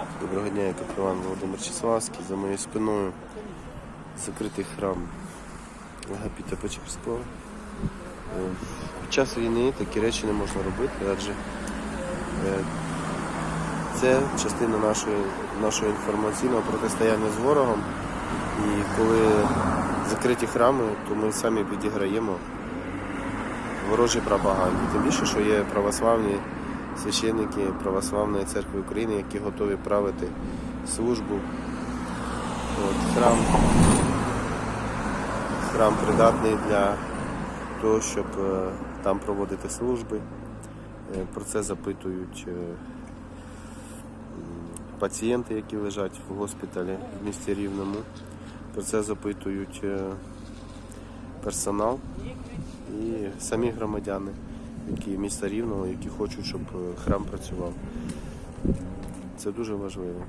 Доброго дня, я Іван Володимир Числавський. За моєю спиною закритий храм Агапіта Печерського. Е, Під час війни такі речі не можна робити, адже е, це частина нашої, нашого інформаційного протистояння з ворогом. І коли закриті храми, то ми самі підіграємо ворожій пропаганді. Тим більше, що є православні священники Православної церкви України, які готові правити службу. От, храм, храм придатний для того, щоб е, там проводити служби. Е, Про це запитують е, пацієнти, які лежать в госпіталі в місті Рівному. Про це запитують персонал і самі громадяни, які міста Рівного, які хочуть, щоб е, храм працював. Це дуже важливо.